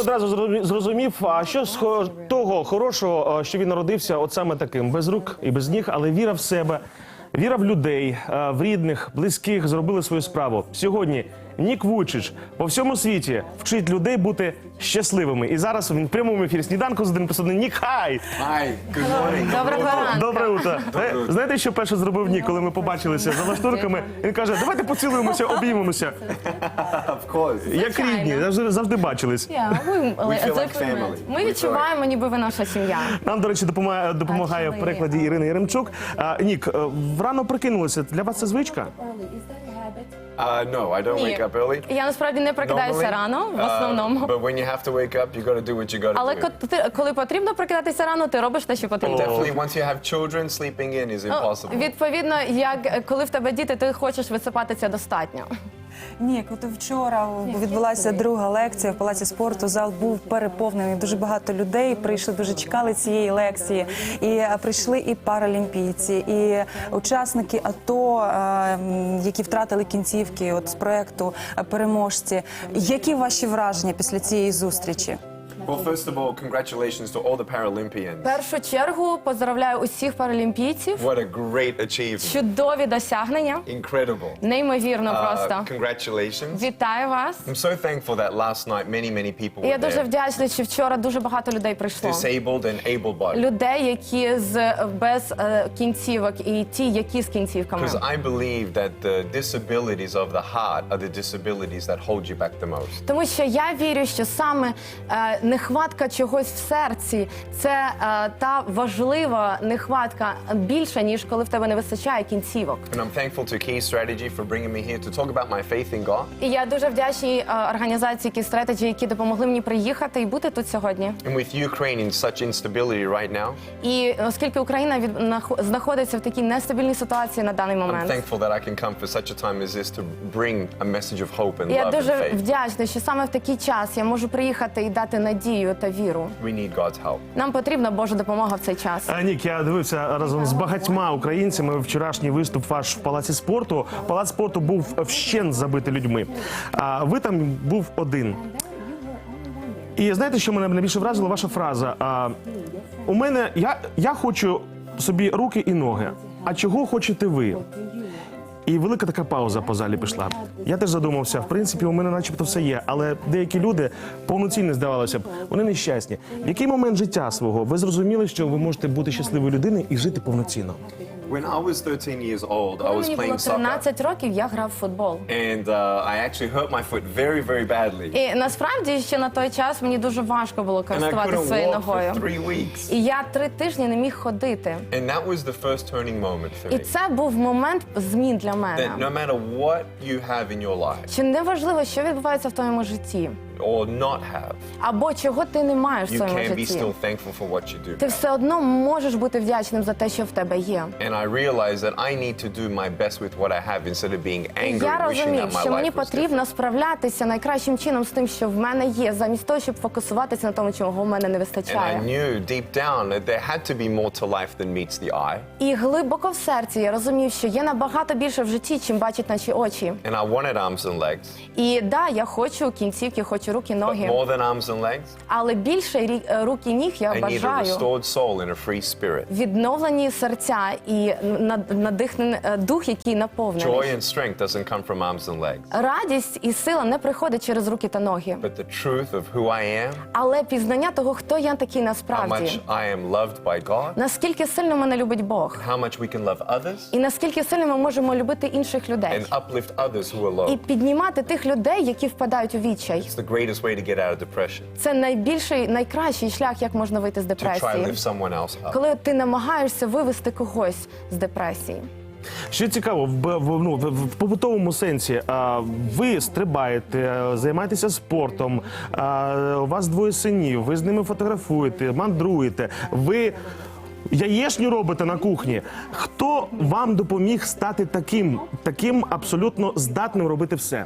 одразу зрозумі- зрозумів, а що з того хорошого, що він народився от саме таким, без рук і без ніг, але віра в себе, віра в людей, в рідних, близьких зробили свою справу. Сьогодні Нік Вучич по всьому світі вчить людей бути щасливими. І зараз він в прямому ефірі сніданку з один один. Нік хай! Hi, good morning. Доброго ранку. Добре утро. Е, Знаєте, що перше зробив Нік, коли ми побачилися за лаштурками? Він каже: давайте поцілуємося, обіймемося. Of course. Як рідні, завжди, завжди бачились. Yeah, we- like family. Ми відчуваємо, ніби ви наша сім'я. Нам, до речі, допомагає, допомагає в перекладі Ірина Яремчук. А, Нік, е, врано прикинулися. Для вас це звичка? Uh, no, I don't Ні. wake up early. Я насправді не прокидаюся Normally, рано, в uh, основному. but when you have to wake up, you got to do what you got to Але do. ко- ти- коли потрібно прокидатися рано, ти робиш те, що потрібно. Definitely, once you have children, sleeping in is Ну, impossible. Відповідно, як е, коли в тебе діти, ти хочеш висипатися достатньо. Ні, от вчора відбулася друга лекція в палаці спорту. Зал був переповнений. Дуже багато людей прийшли, дуже чекали цієї лекції. І е, прийшли і паралімпійці, і учасники АТО, е, які втратили кінцівки от з проекту е, переможці. Які ваші враження після цієї зустрічі? Well, first of all, congratulations to all the Paralympians. В першу чергу поздравляю усіх паралімпійців. What a great achievement. Чудові досягнення. Incredible. Неймовірно Uh, просто. congratulations. Вітаю вас. I'm so thankful that last night many, many people І Я were дуже there. вдячна, що вчора дуже багато людей прийшло. Disabled and able-bodied. Людей, які з без е, кінцівок, і ті, які з кінцівками. Because I believe that the disabilities of the heart are the disabilities that hold you back the most. Тому що я вірю, що саме е, нехватка чогось в серці це е, та важлива нехватка більша, ніж коли в тебе не вистачає кінцівок. And I'm thankful to Key Strategy for bringing me here to talk about my faith in God. І я дуже вдячній е, організації Key Strategy, які допомогли мені приїхати і бути тут сьогодні. And with Ukraine in such instability right now, І оскільки Україна від нах- знаходиться в такій нестабільній ситуації на даний I'm момент. thankful that I can come for such a time as this to bring a message of hope and love and дуже вдячна, що саме в такий час я можу приїхати і дати надію та віру. We need God's help. Нам потрібна Божа допомога в цей час. А, Нік, я дивився разом з багатьма українцями вчорашній виступ ваш в палаці спорту. Палац спорту був вщент забитий людьми. А ви там був один. І знаєте, що мене найбільше вразило? Ваша фраза. А, у мене я, я хочу собі руки і ноги. А чого хочете ви? І велика така пауза по залі пішла. Я теж задумався. В принципі, у мене начебто все є, але деякі люди повноцінні здавалося б, вони нещасні. В який момент життя свого ви зрозуміли, що ви можете бути щасливою людиною і жити повноцінно? When I was 13 years old, I Коли was мені було playing soccer. 13 років, я грав в футбол. And uh, I actually hurt my foot very, very badly. І насправді ще на той час мені дуже важко було And I користуватися couldn't своєю walk ногою. three weeks. І я три тижні не міг ходити. And that was the first turning moment for І me. це був момент змін для That мене. no matter what you have in your life Чи не важливо, що відбувається в твоєму житті, or not have, або чого ти не маєш в you своєму can be житті? still thankful for what you do. Ти все одно можеш бути вдячним за те, що в тебе є. And I realized that I need to do my best with what I have instead of being angry, Я wishing розумів, that my що мені life was потрібно справлятися найкращим чином з тим, що в мене є, замість того, щоб фокусуватися на тому, чого в мене не And I вистачає. knew deep down that there had to be more to life than meets the eye. І глибоко в серці я розумів, що є набагато більше в житті, чим бачать наші очі. And I wanted arms and legs. І да, я хочу кінцівки, хочу руки, But more than arms and legs, Але більше рі- е, рук і ніг я I need a бажаю restored soul and a free spirit. відновлені серця і над- надихнений е, дух, який наповнений. Joy and strength doesn't come from arms and legs, Радість і сила не приходить через руки та ноги, but the truth of who I am, але пізнання того, хто я такий how насправді, much I am loved by God, наскільки сильно мене любить Бог, how much we can love others і наскільки сильно ми можемо любити інших людей, and uplift others who are і low. піднімати тих людей, які впадають у відчай. It's the greatest way to get out of depression, Це найбільший, найкращий шлях, як можна вийти з to try and депресії, lift someone else up. коли ти намагаєшся вивести когось з депресії. Що цікаво, в, в, ну, в, в побутовому сенсі, а, ви стрибаєте, а, займаєтеся спортом, а, у вас двоє синів, ви з ними фотографуєте, мандруєте, ви. Яєшню робите на кухні. Хто вам допоміг стати таким, таким абсолютно здатним робити все?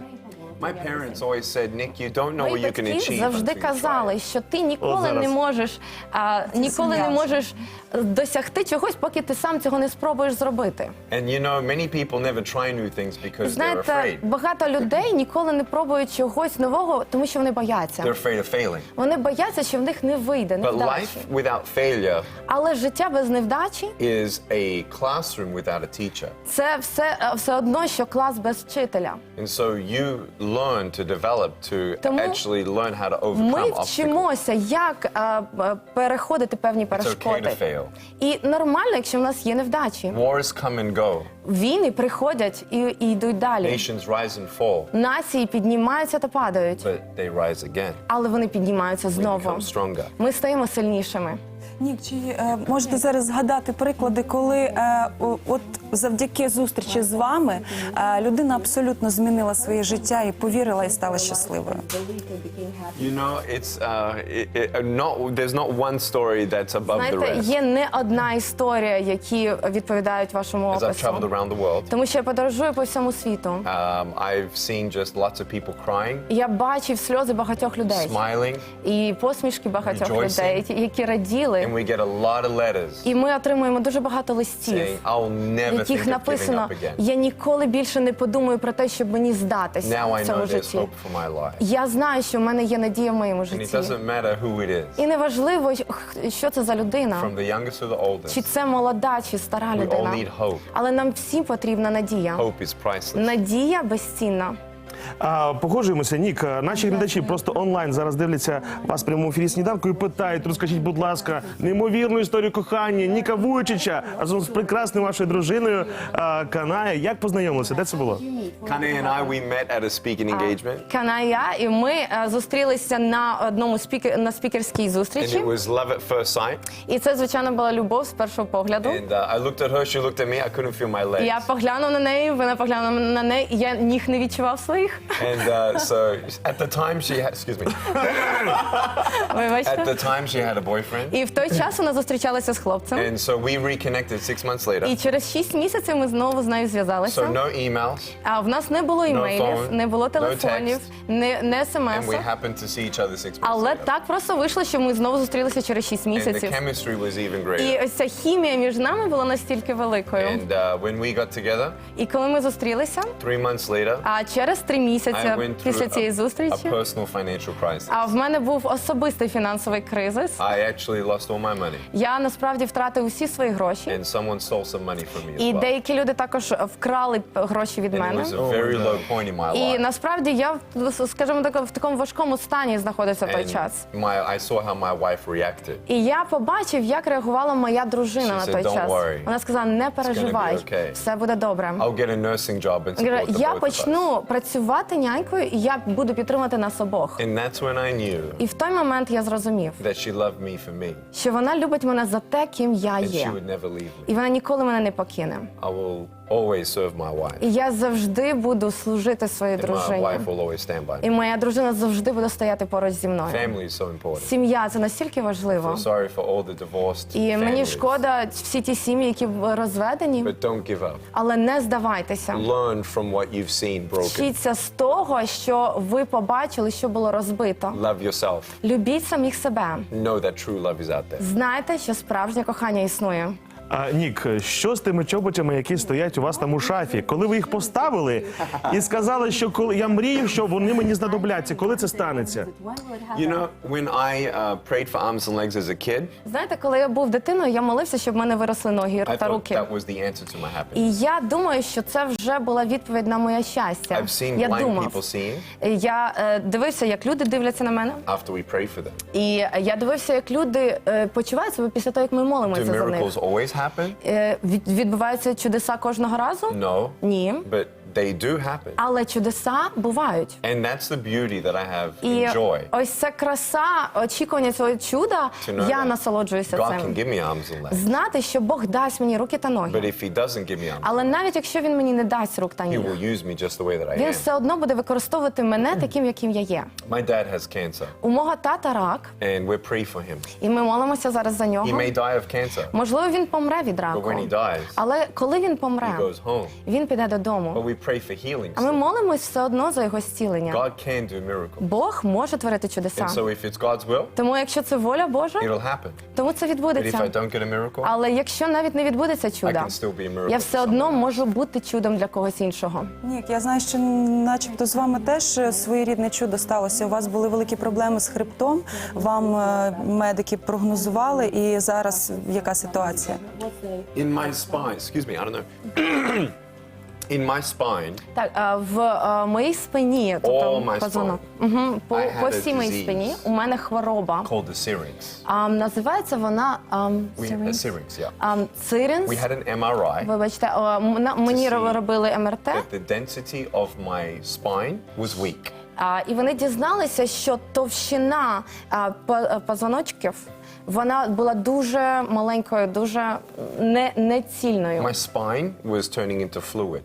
My parents always said, Nick, you don't know what Мої you can батьки achieve завжди until you казали, try. що ти ніколи зараз. не можеш, а, ніколи не можеш досягти чогось, поки ти сам цього не спробуєш зробити. And you know, many people never try new things because they're Знаєте, afraid. багато людей ніколи не пробують чогось нового, тому що вони бояться. They're afraid of failing. Вони бояться, що в них не вийде, But невдачі. life without failure Але життя без невдачі is a classroom without a teacher. це все, все одно, що клас без вчителя. And so you learn to develop to Тому actually learn how to Ми overcome obstacles. вчимося, як е, е, переходити певні перешкоди. to fail. І нормально, якщо в нас є невдачі. Wars come and go. Війни приходять і, і йдуть далі. Nations rise and fall, Нації піднімаються та падають, but they rise again. але вони піднімаються They знову. become stronger. Ми стаємо сильнішими. Нік, чи е, можете зараз згадати приклади, коли е, от завдяки зустрічі з вами е, людина абсолютно змінила своє життя і повірила і стала щасливою? You know, it's uh, it, it, not, there's not one story that's above the Знаєте, rest. є не одна історія, які відповідають вашому As I've traveled опису. around the world, Тому що я подорожую по всьому світу. um, I've seen just lots of people crying, Я бачив сльози багатьох людей smiling, і посмішки багатьох Rejoicing. людей, які раділи. and we get a lot of letters І ми отримуємо дуже багато листів, saying, "I'll в never яких think of giving написано: up again." я ніколи більше не подумаю про те, щоб мені здатися Now I в цьому there's житті. hope for my life, Я знаю, що в мене є надія в моєму and it житті. doesn't matter who it is, І неважливо, що це за людина, from the youngest to the oldest. чи це молода, чи стара We all людина. need hope. Але нам всім потрібна надія. Hope is priceless. Надія безцінна. А, погоджуємося, Нік. Наші глядачі просто онлайн зараз дивляться вас в прямому ефірі сніданку і питають, розкажіть, будь ласка, неймовірну історію кохання Ніка Вуйчича разом з прекрасною вашою дружиною а, Канає. Як познайомилися? Де це було? Kane and I, we met at a speaking engagement, Каная, і ми е, зустрілися на одному спікер на спікерській and зустрічі. it was love at first sight. І це, звичайно, була любов з першого погляду. And uh, I looked at her, she looked at me. I couldn't feel my legs. Я поглянув на неї, вона поглянула на неї, і я ніг не відчував своїх. And uh, so at the time she had, excuse me, at Вибачте. the time she had a boyfriend. І в той час вона зустрічалася з хлопцем. And so we reconnected six months later. І через шість місяців ми знову з нею зв'язалися. So no emails, А в нас не було імейлів, не було no телефонів, не, не and смс. we happened to see each other six months Але later. так просто вийшло, що ми знову зустрілися через шість And the місяців. chemistry was even І greater. ось ця хімія між нами була настільки великою. And uh, when we got together, І коли ми зустрілися, three months later, а через три I went після цієї a, a зустрічі, personal financial crisis. а в мене був особистий фінансовий кризис. I actually lost all my money, Я насправді втратив усі свої гроші. and someone stole some money from me as І well. деякі люди також вкрали гроші від And it мене. was a very low point in my І life. насправді я скажімо так в такому важкому стані знаходився в той And час. my, I saw how my wife reacted. І я побачив, як реагувала моя дружина She на said, той "Don't час. worry. Вона сказала: не переживай, okay." все буде добре. I'll get a nursing job and Я support the Я both of us. почну працювати нянькою, і я буду підтримати нас обох. And that's when I knew І в той момент я зрозумів, that she loved me for me, що вона любить мене за те, ким я and є, would never leave me. і вона ніколи мене не покине. I will always serve my wife, І я завжди буду служити своїй and my дружині. wife will always stand by І me. моя дружина завжди буде стояти поруч зі мною. Family is so important. Сім'я це настільки важливо. I'm sorry for all the divorced І мені families, шкода всі ті сім'ї, які розведені, but don't give up. але не здавайтеся. Learn from what you've seen broken. Вчіться з того, що ви побачили, що було розбито. Love yourself. Любіть самих себе. Know that true love is out there. Знайте, що справжнє кохання існує. А, Нік, що з тими чоботями, які стоять у вас там у шафі? Коли ви їх поставили і сказали, що коли я мрію, що вони мені знадобляться, коли це станеться? You know, when I uh, prayed for arms and legs as a kid, Знаєте, коли я був дитиною, я молився, щоб в мене виросли ноги I та thought руки. that was the answer to my happiness. І я думаю, що це вже була відповідь на моє щастя. I've seen Я blind думав. people seeing Я е, дивився, як люди дивляться на мене. after we pray for them. І я дивився, як люди е, почувають себе після того, як ми Do молимося за них. miracles always happen? Е, від- відбуваються чудеса кожного разу? No. Ні. But they do happen. Але чудеса бувають. And that's the beauty that I have І in joy. ось ця краса, очікування цього чуда, To know я that насолоджуюся God can цим. give me arms and legs. Знати, що Бог дасть мені руки та But ноги. if He doesn't give me arms, Але навіть якщо він мені не дасть рук та He ніг, will use me just the way that I він am. все одно буде використовувати мене таким, яким я є. My dad has cancer, У мого тата рак, and we pray for him. і ми молимося зараз за He нього. may die of cancer, Можливо, він помре від but раку. when he dies, Але коли він помре, he goes home. він піде додому. But we pray for healing. А ми молимось все одно за його зцілення. God can do miracles. Бог може творити чудеса. And so if it's God's will, Тому, якщо це воля Божа, it'll happen. тому це But if I відбудеться. don't get a miracle, Але якщо навіть не відбудеться I чудо, can still be a miracle. я все одно можу бути чудом для когось іншого. Нік, я знаю, що начебто з вами теж е, своєрідне чудо сталося. У вас були великі проблеми з хребтом. Вам е, медики прогнозували, і зараз яка ситуація? In my spine, excuse me, I don't know. In my spine, Так, а, в а, моїй спині, All тобто my позвонок. Угу, по, I had по a всій моїй спині у мене хвороба. called the syrinx. А, називається вона а, We, a Syrinx. syrinx, yeah. А, Циринс. We had an MRI Вибачте, а, м- на- мені see робили МРТ, that the density of my spine was weak. І вони дізналися, що товщина а, по- позвоночків вона була дуже маленькою, дуже не, нецільною. My spine was turning into fluid.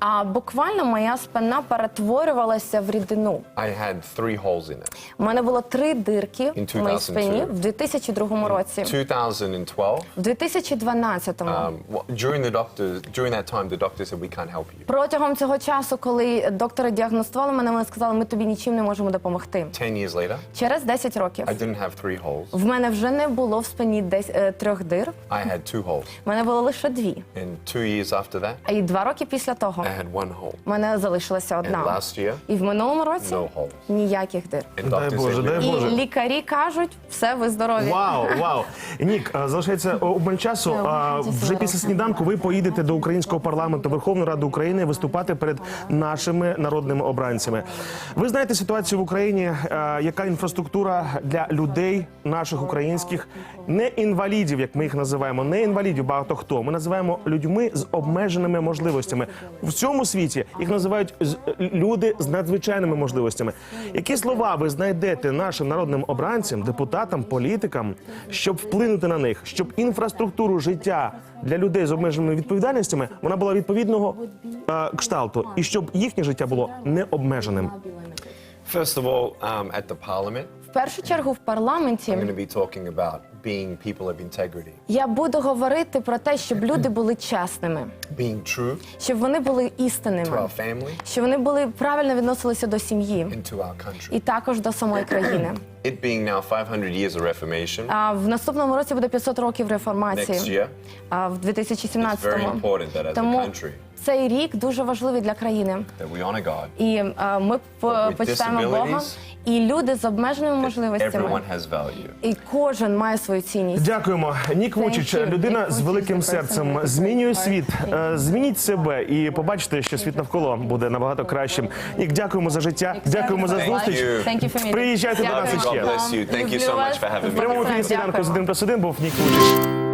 А буквально моя спина перетворювалася в рідину. I had three holes in it. У мене було три дирки In в моїй 2002. спині в 2002 році. 2012, В 2012-му. um, wha- during the doctor, during that time, the doctor said we can't help you. Протягом цього часу, коли доктори діагностували мене, вони сказали, ми тобі нічим не можемо допомогти. Ten years later, Через 10 років I didn't have three holes. в мене вже не було в спині десь е, трьох дир. I had two holes. В мене було лише дві. And two years after that, А і два роки після того I had one hole. мене залишилася And одна. last year, І в минулому році no holes. ніяких дир. And Дай Боже, said, дай "You're- І Боже. лікарі кажуть, все, ви здорові. Вау, вау. Нік, е, залишається обмаль часу. А, Вже після сніданку ви поїдете до українського парламенту Верховної Ради України виступати перед нашими народними обранцями. Ви знаєте ситуацію в Україні, е, яка інфраструктура для людей, наших українських, не інвалідів, як ми їх називаємо, не інвалідів багато хто. Ми називаємо людьми з обмеженими можливостями. В цьому світі їх називають з- люди з надзвичайними можливостями. Які слова ви знайдете нашим народним обранцям, депутатам, політикам, щоб вплинути на них, щоб інфраструктуру життя для людей з обмеженими відповідальностями вона була відповідного е, кшталту, і щоб їхнє життя було необмеженим? First of all, um, at the parliament, В першу чергу в парламенті Being people of integrity, я буду говорити про те, щоб люди були чесними, being true щоб вони були to істинними, our family щоб вони були правильно відносилися до сім'ї and to our country. і також до самої країни. It being now 500 years of Reformation, А в наступному році буде 500 років next реформації. year, А в it's very 2017-му. important that as a Тому country цей рік дуже важливий для країни. that we honor God. І е, ми with почитаємо Бога, disabilities, і люди з обмеженими можливостями. Everyone has value. І кожен має свою цінність. Дякуємо. Нік Вучич, you. людина Нік з великим the person серцем, змінює світ. Е, Змініть себе і побачите, що світ навколо буде набагато кращим. Нік, дякуємо за життя. Дякуємо за Thank зустріч. you. Thank you for meeting. Приїжджайте до Дякую нас God іще. bless you. Thank you so much for having me. В прямому ефірі Дякую. сніданку з 1 плюс 1 був Нік Вучич.